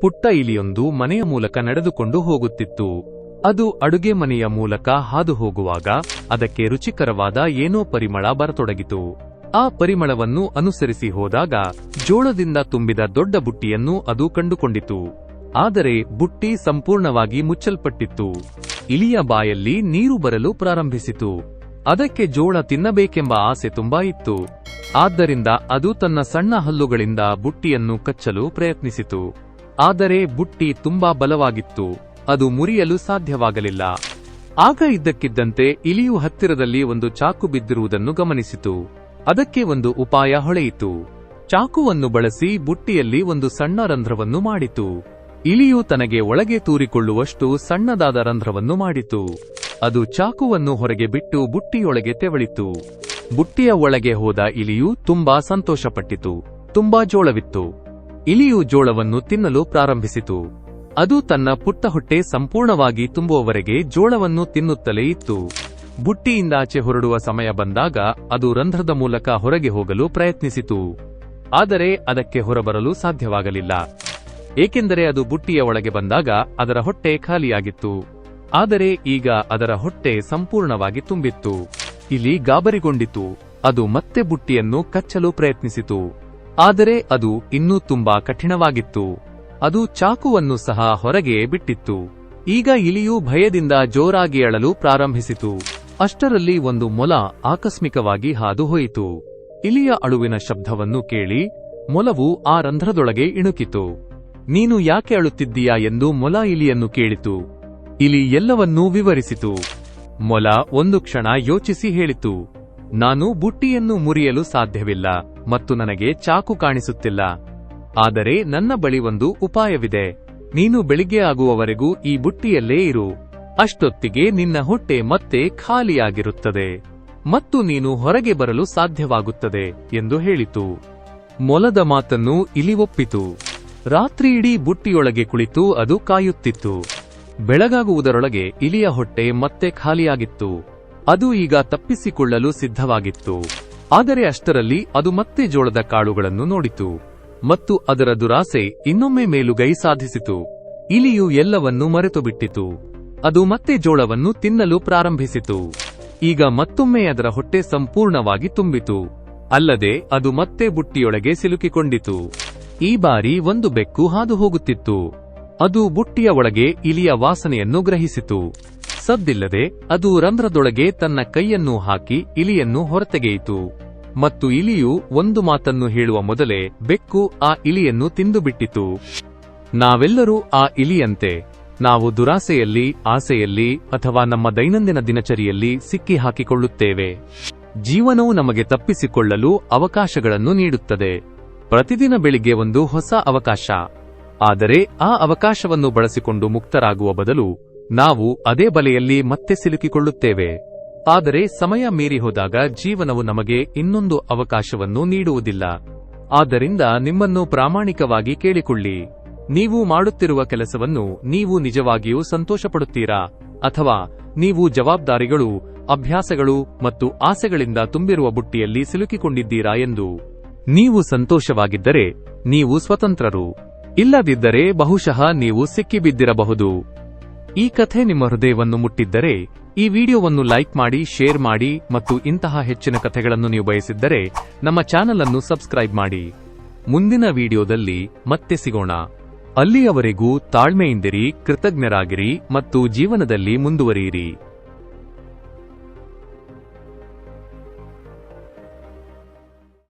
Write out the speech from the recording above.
ಪುಟ್ಟ ಇಲಿಯೊಂದು ಮನೆಯ ಮೂಲಕ ನಡೆದುಕೊಂಡು ಹೋಗುತ್ತಿತ್ತು. ಅದು ಅಡುಗೆ ಮನೆಯ ಮೂಲಕ ಹಾದು ಹೋಗುವಾಗ ಅದಕ್ಕೆ ರುಚಿಕರವಾದ ಏನೋ ಪರಿಮಳ ಬರತೊಡಗಿತು. ಆ ಪರಿಮಳವನ್ನು ಅನುಸರಿಸಿ ಹೋದಾಗ ಜೋಳದಿಂದ ತುಂಬಿದ ದೊಡ್ಡ ಬುಟ್ಟಿಯನ್ನು ಅದು ಕಂಡುಕೊಂಡಿತು. ಆದರೆ ಬುಟ್ಟಿ ಸಂಪೂರ್ಣವಾಗಿ ಮುಚ್ಚಲ್ಪಟ್ಟಿತ್ತು. ಇಲಿಯ ಬಾಯಲ್ಲಿ ನೀರು ಬರಲು ಪ್ರಾರಂಭಿಸಿತು. ಅದಕ್ಕೆ ಜೋಳ ತಿನ್ನಬೇಕೆಂಬ ಆಸೆ ತುಂಬಾ ಇತ್ತು. ಆದ್ದರಿಂದ ಅದು ತನ್ನ ಸಣ್ಣ ಹಲ್ಲುಗಳಿಂದ ಬುಟ್ಟಿಯನ್ನು ಕಚ್ಚಲು ಪ್ರಯತ್ನಿಸಿತು. ಆದರೆ ಬುಟ್ಟಿ ತುಂಬಾ ಬಲವಾಗಿತ್ತು. ಅದು ಮುರಿಯಲು ಸಾಧ್ಯವಾಗಲಿಲ್ಲ. ಆಗ ಇದ್ದಕ್ಕಿದ್ದಂತೆ ಇಲಿಯು ಹತ್ತಿರದಲ್ಲಿ ಒಂದು ಚಾಕು ಬಿದ್ದಿರುವುದನ್ನು ಗಮನಿಸಿತು. ಅದಕ್ಕೆ ಒಂದು ಉಪಾಯ ಹೊಳೆಯಿತು. ಚಾಕುವನ್ನು ಬಳಸಿ ಬುಟ್ಟಿಯಲ್ಲಿ ಒಂದು ಸಣ್ಣ ರಂಧ್ರವನ್ನು ಮಾಡಿತು. ಇಲಿಯು ತನಗೆ ಒಳಗೆ ತೂರಿಕೊಳ್ಳುವಷ್ಟು ಸಣ್ಣದಾದ ರಂಧ್ರವನ್ನು ಮಾಡಿತು. ಅದು ಚಾಕುವನ್ನು ಹೊರಗೆ ಬಿಟ್ಟು ಬುಟ್ಟಿಯೊಳಗೆ ತೆವಳಿತು. ಬುಟ್ಟಿಯ ಒಳಗೆ ಹೋದ ಇಲಿಯು ತುಂಬಾ ಸಂತೋಷಪಟ್ಟಿತು. ತುಂಬಾ ಜೋಳವಿತ್ತು. ಇಲಿಯು ಜೋಳವನ್ನು ತಿನ್ನಲು ಪ್ರಾರಂಭಿಸಿತು. ಅದು ತನ್ನ ಪುಟ್ಟ ಹೊಟ್ಟೆ ಸಂಪೂರ್ಣವಾಗಿ ತುಂಬುವವರೆಗೆ ಜೋಳವನ್ನು ತಿನ್ನುತ್ತಲೇ ಇತ್ತು. ಬುಟ್ಟಿಯಿಂದಾಚೆ ಹೊರಡುವ ಸಮಯ ಬಂದಾಗ ಅದು ರಂಧ್ರದ ಮೂಲಕ ಹೊರಗೆ ಹೋಗಲು ಪ್ರಯತ್ನಿಸಿತು. ಆದರೆ ಅದಕ್ಕೆ ಹೊರಬರಲು ಸಾಧ್ಯವಾಗಲಿಲ್ಲ. ಏಕೆಂದರೆ ಅದು ಬುಟ್ಟಿಯ ಒಳಗೆ ಬಂದಾಗ ಅದರ ಹೊಟ್ಟೆ ಖಾಲಿಯಾಗಿತ್ತು. ಆದರೆ ಈಗ ಅದರ ಹೊಟ್ಟೆ ಸಂಪೂರ್ಣವಾಗಿ ತುಂಬಿತ್ತು. ಇಲ್ಲಿ ಗಾಬರಿಗೊಂಡಿತು. ಅದು ಮತ್ತೆ ಬುಟ್ಟಿಯನ್ನು ಕಚ್ಚಲು ಪ್ರಯತ್ನಿಸಿತು. ಆದರೆ ಅದು ಇನ್ನೂ ತುಂಬಾ ಕಠಿಣವಾಗಿತ್ತು. ಅದು ಚಾಕುವನ್ನು ಸಹ ಹೊರಗೆ ಬಿಟ್ಟಿತ್ತು. ಈಗ ಇಲಿಯು ಭಯದಿಂದ ಜೋರಾಗಿ ಅಳಲು ಪ್ರಾರಂಭಿಸಿತು. ಅಷ್ಟರಲ್ಲಿ ಒಂದು ಮೊಲ ಆಕಸ್ಮಿಕವಾಗಿ ಹಾದು ಹೋಯಿತು ಇಲಿಯ ಅಳುವಿನ ಶಬ್ದವನ್ನು ಕೇಳಿ ಮೊಲವು ಆ ರಂಧ್ರದೊಳಗೆ ಇಣುಕಿತು. ನೀನು ಯಾಕೆ ಅಳುತ್ತಿದ್ದೀಯಾ ಎಂದು ಮೊಲ ಇಲಿಯನ್ನು ಕೇಳಿತು. ಇಲಿ ಎಲ್ಲವನ್ನೂ ವಿವರಿಸಿತು. ಮೊಲ ಒಂದು ಕ್ಷಣ ಯೋಚಿಸಿ ಹೇಳಿತು. ನಾನು ಬುಟ್ಟಿಯನ್ನು ಮುರಿಯಲು ಸಾಧ್ಯವಿಲ್ಲ ಮತ್ತು ನನಗೆ ಚಾಕು ಕಾಣಿಸುತ್ತಿಲ್ಲ. ಆದರೆ ನನ್ನ ಬಳಿ ಒಂದು ಉಪಾಯವಿದೆ. ನೀನು ಬೆಳಿಗ್ಗೆ ಆಗುವವರೆಗೂ ಈ ಬುಟ್ಟಿಯಲ್ಲೇ ಇರು. ಅಷ್ಟೊತ್ತಿಗೆ ನಿನ್ನ ಹೊಟ್ಟೆ ಮತ್ತೆ ಖಾಲಿಯಾಗಿರುತ್ತದೆ. ಮತ್ತು ನೀನು ಹೊರಗೆ ಬರಲು ಸಾಧ್ಯವಾಗುತ್ತದೆ ಎಂದು ಹೇಳಿತು. ಮೊಲದ ಮಾತನ್ನು ಇಲಿ ಒಪ್ಪಿತು. ರಾತ್ರಿಯಿಡೀ ಬುಟ್ಟಿಯೊಳಗೆ ಕುಳಿತು ಅದು ಕಾಯುತ್ತಿತ್ತು. ಬೆಳಗಾಗುವುದರೊಳಗೆ ಇಲಿಯ ಹೊಟ್ಟೆ ಮತ್ತೆ ಖಾಲಿಯಾಗಿತ್ತು. ಅದು ಈಗ ತಪ್ಪಿಸಿಕೊಳ್ಳಲು ಸಿದ್ಧವಾಗಿತ್ತು. ಆದರೆ ಅಷ್ಟರಲ್ಲಿ ಅದು ಮತ್ತೆ ಜೋಳದ ಕಾಳುಗಳನ್ನು ನೋಡಿತು. ಮತ್ತು ಅದರ ದುರಾಸೆ ಇನ್ನೊಮ್ಮೆ ಮೇಲುಗೈ ಸಾಧಿಸಿತು. ಇಲಿಯು ಎಲ್ಲವನ್ನೂ ಮರೆತು ಬಿಟ್ಟಿತು ಅದು ಮತ್ತೆ ಜೋಳವನ್ನು ತಿನ್ನಲು ಪ್ರಾರಂಭಿಸಿತು. ಈಗ ಮತ್ತೊಮ್ಮೆ ಅದರ ಹೊಟ್ಟೆ ಸಂಪೂರ್ಣವಾಗಿ ತುಂಬಿತು. ಅಲ್ಲದೆ ಅದು ಮತ್ತೆ ಬುಟ್ಟಿಯೊಳಗೆ ಸಿಲುಕಿಕೊಂಡಿತು. ಈ ಬಾರಿ ಒಂದು ಬೆಕ್ಕು ಹಾದು ಹೋಗುತ್ತಿತ್ತು. ಅದು ಬುಟ್ಟಿಯ ಒಳಗೆ ಇಲಿಯ ವಾಸನೆಯನ್ನು ಗ್ರಹಿಸಿತು. ಸದ್ದಿಲ್ಲದೆ ಅದು ರಂಧ್ರದೊಳಗೆ ತನ್ನ ಕೈಯನ್ನು ಹಾಕಿ ಇಲಿಯನ್ನು ಹೊರತೆಗೆಯಿತು. ಮತ್ತು ಇಲಿಯು ಒಂದು ಮಾತನ್ನು ಹೇಳುವ ಮೊದಲೇ ಬೆಕ್ಕು ಆ ಇಲಿಯನ್ನು ತಿಂದುಬಿಟ್ಟಿತು. ನಾವೆಲ್ಲರೂ ಆ ಇಲಿಯಂತೆ, ನಾವು ದುರಾಸೆಯಲ್ಲಿ, ಆಸೆಯಲ್ಲಿ, ಅಥವಾ ನಮ್ಮ ದೈನಂದಿನ ದಿನಚರಿಯಲ್ಲಿ ಸಿಕ್ಕಿ ಹಾಕಿಕೊಳ್ಳುತ್ತೇವೆ. ಜೀವನವು ನಮಗೆ ತಪ್ಪಿಸಿಕೊಳ್ಳಲು ಅವಕಾಶಗಳನ್ನು ನೀಡುತ್ತದೆ. ಪ್ರತಿದಿನ ಬೆಳಿಗ್ಗೆ ಒಂದು ಹೊಸ ಅವಕಾಶ. ಆದರೆ ಆ ಅವಕಾಶವನ್ನು ಬಳಸಿಕೊಂಡು ಮುಕ್ತರಾಗುವ ಬದಲು ನಾವು ಅದೇ ಬಲೆಯಲ್ಲಿ ಮತ್ತೆ ಸಿಲುಕಿಕೊಳ್ಳುತ್ತೇವೆ. ಆದರೆ ಸಮಯ ಮೀರಿ ಹೋದಾಗ ಜೀವನವು ನಮಗೆ ಇನ್ನೊಂದು ಅವಕಾಶವನ್ನು ನೀಡುವುದಿಲ್ಲ. ಆದ್ದರಿಂದ ನಿಮ್ಮನ್ನು ಪ್ರಾಮಾಣಿಕವಾಗಿ ಕೇಳಿಕೊಳ್ಳಿ. ನೀವು ಮಾಡುತ್ತಿರುವ ಕೆಲಸವನ್ನು ನೀವು ನಿಜವಾಗಿಯೂ ಸಂತೋಷಪಡುತ್ತೀರಾ? ಅಥವಾ ನೀವು ಜವಾಬ್ದಾರಿಗಳು, ಅಭ್ಯಾಸಗಳು ಮತ್ತು ಆಸೆಗಳಿಂದ ತುಂಬಿರುವ ಬುಟ್ಟಿಯಲ್ಲಿ ಸಿಲುಕಿಕೊಂಡಿದ್ದೀರಾ ಎಂದು? ನೀವು ಸಂತೋಷವಾಗಿದ್ದರೆ ನೀವು ಸ್ವತಂತ್ರರು. ಇಲ್ಲದಿದ್ದರೆ ಬಹುಶಃ ನೀವು ಸಿಕ್ಕಿಬಿದ್ದಿರಬಹುದು. ಈ ಕಥೆ ನಿಮ್ಮ ಹೃದಯವನ್ನು ಮುಟ್ಟಿದ್ದರೆ, ಈ ವಿಡಿಯೋವನ್ನು ಲೈಕ್ ಮಾಡಿ, ಶೇರ್ ಮಾಡಿ ಮತ್ತು ಇಂತಹ ಹೆಚ್ಚಿನ ಕಥೆಗಳನ್ನು ನೀವು ಬಯಸಿದ್ದರೆ, ನಮ್ಮ ಚಾನೆಲ್ ಅನ್ನು ಸಬ್ಸ್ಕ್ರೈಬ್ ಮಾಡಿ. ಮುಂದಿನ ವಿಡಿಯೋದಲ್ಲಿ ಮತ್ತೆ ಸಿಗೋಣ. ಅಲ್ಲಿಯವರೆಗೂ ತಾಳ್ಮೆಯಿಂದಿರಿ, ಕೃತಜ್ಞರಾಗಿರಿ ಮತ್ತು ಜೀವನದಲ್ಲಿ ಮುಂದುವರಿಯಿರಿ.